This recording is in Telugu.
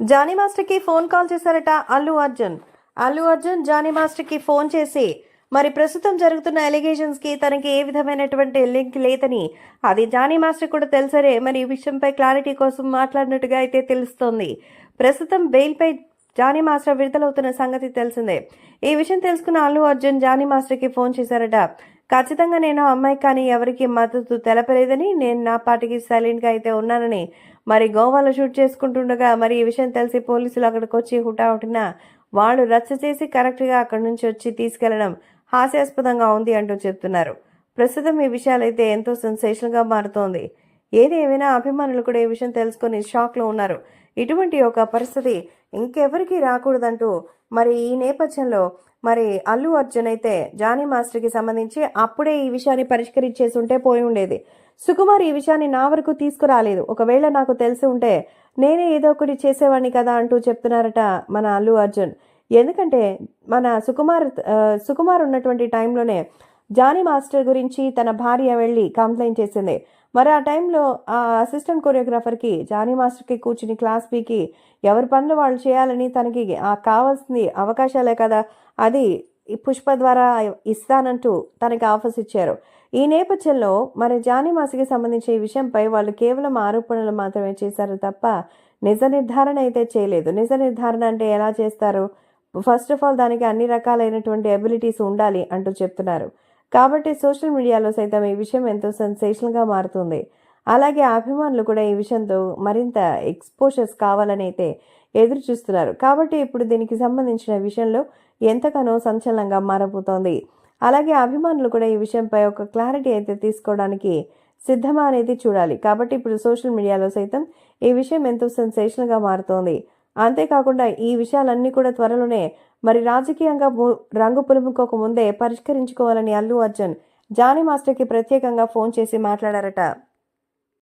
జానీ మాస్టర్కి ఫోన్ కాల్ చేశారట అల్లు అర్జున్. అల్లు అర్జున్ జానీ మాస్టర్కి ఫోన్ చేసి మరి ప్రస్తుతం జరుగుతున్న ఎలిగేషన్స్కి తనకి ఏ విధమైనటువంటి లింక్ లేదని అది జానీ మాస్టర్ కూడా తెలిసరే. మరి ఈ విషయంపై క్లారిటీ కోసం మాట్లాడినట్టుగా అయితే తెలుస్తోంది. ప్రస్తుతం బెయిల్పై జానీ మాస్టర్ విడుదలవుతున్న సంగతి తెలిసిందే. ఈ విషయం తెలుసుకున్న అల్లు అర్జున్ జానీ మాస్టర్కి ఫోన్ చేశారట. ఖచ్చితంగా నేను ఆ అమ్మాయి కానీ ఎవరికి మద్దతు తెలపలేదని నేను నా పాటికి సైలెంట్గా అయితే ఉన్నానని మరి గోవాలో షూట్ చేసుకుంటుండగా మరి ఈ విషయం తెలిసి పోలీసులు అక్కడికి వచ్చి హుటాహుటిన వాళ్ళు రచ్చ చేసి కరెక్ట్గా అక్కడి నుంచి వచ్చి తీసుకెళ్ళడం హాస్యాస్పదంగా ఉంది అంటూ చెప్తున్నారు. ప్రస్తుతం ఈ విషయాలైతే ఎంతో సెన్సేషన్గా మారుతోంది. ఏది ఏమైనా అభిమానులు కూడా ఈ విషయం తెలుసుకొని షాక్లో ఉన్నారు. ఇటువంటి ఒక పరిస్థితి ఇంకెవరికి రాకూడదంటూ మరి ఈ నేపథ్యంలో మరి అల్లు అర్జున్ అయితే జానీ మాస్టర్కి సంబంధించి అప్పుడే ఈ విషయాన్ని పరిష్కరించేసి ఉంటే పోయి ఉండేది. సుకుమార్ ఈ విషయాన్ని నా వరకు తీసుకురాలేదు. ఒకవేళ నాకు తెలిసి ఉంటే నేనే ఏదో ఒకటి చేసేవాడిని కదా అంటూ చెప్తున్నారట మన అల్లు అర్జున్. ఎందుకంటే మన సుకుమార్ సుకుమార్ ఉన్నటువంటి టైంలోనే జానీ మాస్టర్ గురించి తన భార్య వెళ్ళి కంప్లైంట్ చేసింది. మరి ఆ టైంలో ఆ అసిస్టెంట్ కొరియోగ్రాఫర్కి జానీ మాస్టర్కి కూర్చుని క్లాస్ పీకి ఎవరి పనులు వాళ్ళు చేయాలని తనకి ఆ కావాల్సింది అవకాశాలే కదా అది ఈ పుష్ప ద్వారా ఇస్తానంటూ తనకి ఆఫర్స్ ఇచ్చారు. ఈ నేపథ్యంలో మరి జానీ మాస్కి సంబంధించిన ఈ విషయంపై వాళ్ళు కేవలం ఆరోపణలు మాత్రమే చేశారు తప్ప నిజ నిర్ధారణ అయితే చేయలేదు. నిజ నిర్ధారణ అంటే ఎలా చేస్తారు? ఫస్ట్ ఆఫ్ ఆల్ దానికి అన్ని రకాలైనటువంటి అబిలిటీస్ ఉండాలి అంటూ చెప్తున్నారు. కాబట్టి సోషల్ మీడియాలో సైతం ఈ విషయం ఎంతో సెన్సేషనల్గా మారుతుంది. అలాగే అభిమానులు కూడా ఈ విషయంతో మరింత ఎక్స్పోజర్స్ కావాలని అయితే ఎదురు చూస్తున్నారు. కాబట్టి ఇప్పుడు దీనికి సంబంధించిన విషయంలో ఎంతగానో సంచలనంగా మారబోతోంది. అలాగే అభిమానులు కూడా ఈ విషయంపై ఒక క్లారిటీ అయితే తీసుకోవడానికి సిద్ధమా అనేది చూడాలి. కాబట్టి ఇప్పుడు సోషల్ మీడియాలో సైతం ఈ విషయం ఎంతో సెన్సేషన్గా మారుతోంది. అంతేకాకుండా ఈ విషయాలన్నీ కూడా త్వరలోనే మరి రాజకీయంగా రంగు పులుముకోక ముందే పరిష్కరించుకోవాలని అల్లు అర్జున్ జానీ మాస్టర్కి ప్రత్యేకంగా ఫోన్ చేసి మాట్లాడారట.